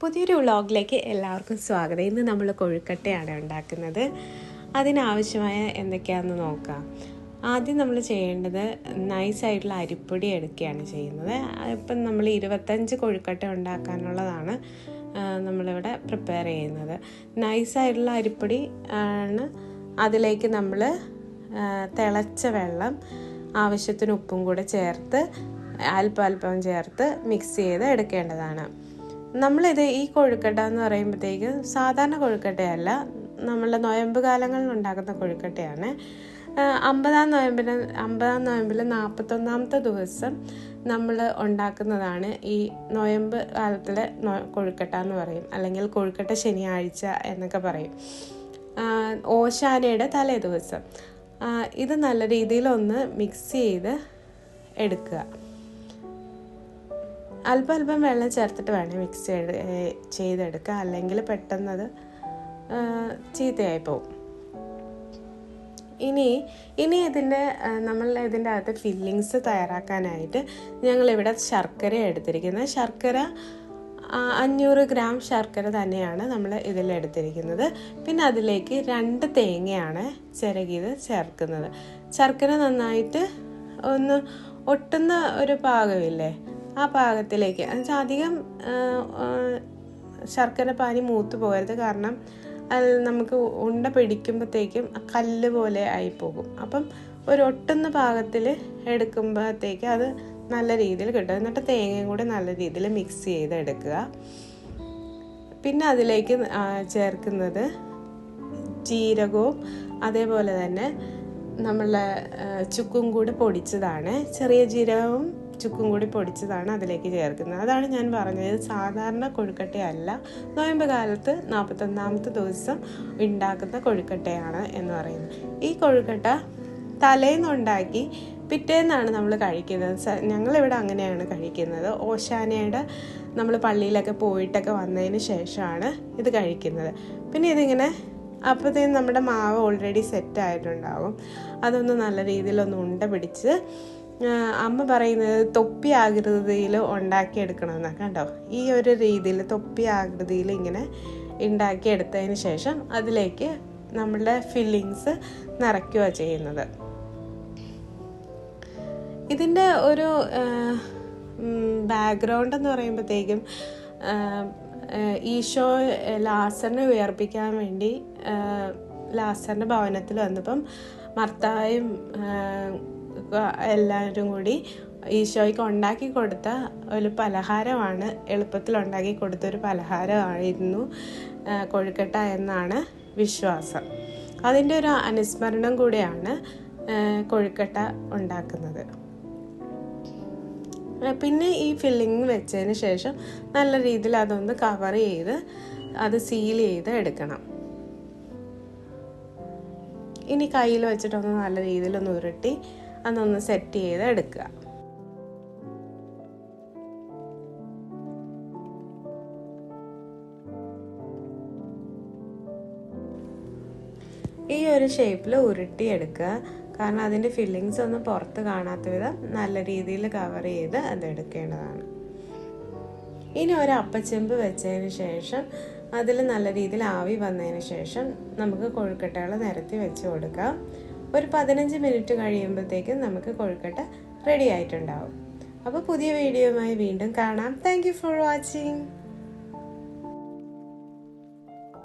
പുതിയൊരു വ്ളോഗിലേക്ക് എല്ലാവർക്കും സ്വാഗതം. ഇന്ന് നമ്മൾ കൊഴുക്കട്ടയാണ് ഉണ്ടാക്കുന്നത്. അതിനാവശ്യമായ എന്തൊക്കെയാണെന്ന് നോക്കാം. ആദ്യം നമ്മൾ ചെയ്യേണ്ടത് നൈസായിട്ടുള്ള അരിപ്പൊടി എടുക്കുകയാണ് ചെയ്യുന്നത്. ഇപ്പം നമ്മൾ ഇരുപത്തഞ്ച് കൊഴുക്കട്ട ഉണ്ടാക്കാനുള്ളതാണ് നമ്മളിവിടെ പ്രിപ്പയർ ചെയ്യുന്നത്. നൈസായിട്ടുള്ള അരിപ്പൊടി ആണ് അതിലേക്ക് നമ്മൾ തിളച്ച വെള്ളം ആവശ്യത്തിന് ഉപ്പും കൂടെ ചേർത്ത് അല്പം അല്പം ചേർത്ത് മിക്സ് ചെയ്ത് എടുക്കേണ്ടതാണ്. നമ്മളിത് ഈ കൊഴുക്കട്ട എന്ന് പറയുമ്പോഴത്തേക്ക് സാധാരണ കൊഴുക്കട്ടയല്ല. നമ്മളുടെ നൊയമ്പ് കാലങ്ങളിൽ ഉണ്ടാക്കുന്ന കൊഴുക്കട്ടയാണ്. അമ്പതാം നൊയമ്പിന് അമ്പതാം നൊയമ്പിൽ നാൽപ്പത്തൊന്നാമത്തെ ദിവസം നമ്മൾ ഉണ്ടാക്കുന്നതാണ് ഈ നൊയമ്പ് കാലത്തിലെ കൊഴുക്കട്ട എന്ന് പറയും. അല്ലെങ്കിൽ കൊഴുക്കട്ട ശനിയാഴ്ച എന്നൊക്കെ പറയും. ഓശാനയുടെ തലേ ദിവസം ഇത് നല്ല രീതിയിലൊന്ന് മിക്സ് ചെയ്ത് എടുക്കുക. അല്പം അല്പം വെള്ളം ചേർത്തിട്ട് വേണം മിക്സ് ചെയ്ത് ചെയ്തെടുക്കുക അല്ലെങ്കിൽ പെട്ടെന്നത് ചീത്തയായി പോവും. ഇനി ഇനി ഇതിന്റെ നമ്മൾ ഇതിന്റെ അകത്ത് ഫില്ലിങ്സ് തയ്യാറാക്കാനായിട്ട് ഞങ്ങളിവിടെ ശർക്കര എടുത്തിരിക്കുന്നത്. ശർക്കര അഞ്ഞൂറ് ഗ്രാം ശർക്കര തന്നെയാണ് നമ്മൾ ഇതിൽ എടുത്തിരിക്കുന്നത്. പിന്നെ അതിലേക്ക് രണ്ട് തേങ്ങയാണ് ചിരകിയത് ചേർക്കുന്നത്. ശർക്കര നന്നായിട്ട് ഒന്ന് ഒട്ടുന്ന ഒരു പാകമില്ലേ? ആ പാകത്തിലേക്ക് എന്നുവെച്ചാൽ അധികം ശർക്കര പാനി മൂത്ത് പോകരുത്. കാരണം അത് നമുക്ക് ഉണ്ട പിടിക്കുമ്പോഴത്തേക്കും കല്ല് പോലെ ആയിപ്പോകും. അപ്പം ഒരു ഒട്ടുന്ന പാകത്തിൽ എടുക്കുമ്പോഴത്തേക്ക് അത് നല്ല രീതിയിൽ കിട്ടും. എന്നിട്ട് തേങ്ങയും കൂടി നല്ല രീതിയിൽ മിക്സ് ചെയ്ത് എടുക്കുക പിന്നെ അതിലേക്ക് ചേർക്കുന്നത് ജീരകവും അതേപോലെ തന്നെ നമ്മളെ ചുക്കും കൂടി പൊടിച്ചതാണ്. ചെറിയ ജീരകവും ചുക്കും കൂടി പൊടിച്ചതാണ് അതിലേക്ക് ചേർക്കുന്നത്. അതാണ് ഞാൻ പറഞ്ഞത്. സാധാരണ കൊഴുക്കട്ടയല്ല. നോയമ്പ് കാലത്ത് നാൽപ്പത്തൊന്നാമത്തെ ദിവസം ഉണ്ടാക്കുന്ന കൊഴുക്കട്ടയാണ് എന്ന് പറയുന്നത്. ഈ കൊഴുക്കട്ട തലേന്നുണ്ടാക്കി പിറ്റേന്നാണ് നമ്മൾ കഴിക്കുന്നത്. ഞങ്ങളിവിടെ അങ്ങനെയാണ് കഴിക്കുന്നത്. ഓശാനയുടെ നമ്മൾ പള്ളിയിലൊക്കെ പോയിട്ടൊക്കെ വന്നതിന് ശേഷമാണ് ഇത് കഴിക്കുന്നത്. പിന്നെ ഇതിങ്ങനെ അപ്പോഴത്തേനും നമ്മുടെ മാവ് ഓൾറെഡി സെറ്റ് ആയിട്ടുണ്ടാകും അതൊന്ന് നല്ല രീതിയിലൊന്ന് ഉണ്ട പിടിച്ച് അമ്മ പറയുന്നത് തൊപ്പി ആകൃതിയിൽ ഉണ്ടാക്കിയെടുക്കണമെന്ന് കണ്ടോ? ഈ ഒരു രീതിയിൽ തൊപ്പി ആകൃതിയിൽ ഇങ്ങനെ ഉണ്ടാക്കിയെടുത്തതിന് ശേഷം അതിലേക്ക് നമ്മളുടെ ഫില്ലിങ്സ് നിറയ്ക്കുക ചെയ്യുന്നത്. ഇതിന്റെ ഒരു ബാക്ക്ഗ്രൗണ്ട് എന്ന് പറയുമ്പോഴത്തേക്കും ഈശോ ലാസറിനെ ഉയർപ്പിക്കാൻ വേണ്ടി ലാസറിന്റെ ഭവനത്തിൽ വന്നപ്പം മർത്തായും എല്ലാവരും കൂടി ഈശോയ്ക്ക് ഉണ്ടാക്കി കൊടുത്ത ഒരു പലഹാരമാണ്. എളുപ്പത്തിൽ ഉണ്ടാക്കി കൊടുത്ത ഒരു പലഹാരമായിരുന്നു കൊഴുക്കട്ട എന്നാണ് വിശ്വാസം. അതിന്റെ ഒരു അനുസ്മരണം കൂടിയാണ് കൊഴുക്കട്ട ഉണ്ടാക്കുന്നത്. പിന്നെ ഈ ഫില്ലിങ് വെച്ചതിന് ശേഷം നല്ല രീതിയിൽ അതൊന്ന് കവർ ചെയ്ത് അത് സീൽ ചെയ്ത് എടുക്കണം. ഇനി കയ്യിൽ വെച്ചിട്ടൊന്ന് നല്ല രീതിയിൽ ഒന്ന് ഉരുട്ടി അതൊന്ന് സെറ്റ് ചെയ്ത് എടുക്കുക ഈ ഒരു ഷേപ്പിൽ ഉരുട്ടിയെടുക്കുക. കാരണം അതിന്റെ ഫില്ലിങ്സ് ഒന്നും പുറത്ത് കാണാത്ത വിധം നല്ല രീതിയിൽ കവർ ചെയ്ത് അത് എടുക്കേണ്ടതാണ്. ഇനി ഒരു അപ്പച്ചെമ്പ് വെച്ചതിന് ശേഷം അതിൽ നല്ല രീതിയിൽ ആവി വന്നതിന് ശേഷം നമുക്ക് കൊഴുക്കട്ടകൾ നിരത്തി വെച്ച് കൊടുക്കാം. ഒരു പതിനഞ്ച് മിനിറ്റ് കഴിയുമ്പോഴത്തേക്കും നമുക്ക് കൊഴുക്കട്ട റെഡി ആയിട്ടുണ്ടാവും. അപ്പോൾ പുതിയ വീഡിയോയുമായി വീണ്ടും കാണാം. Thank for watching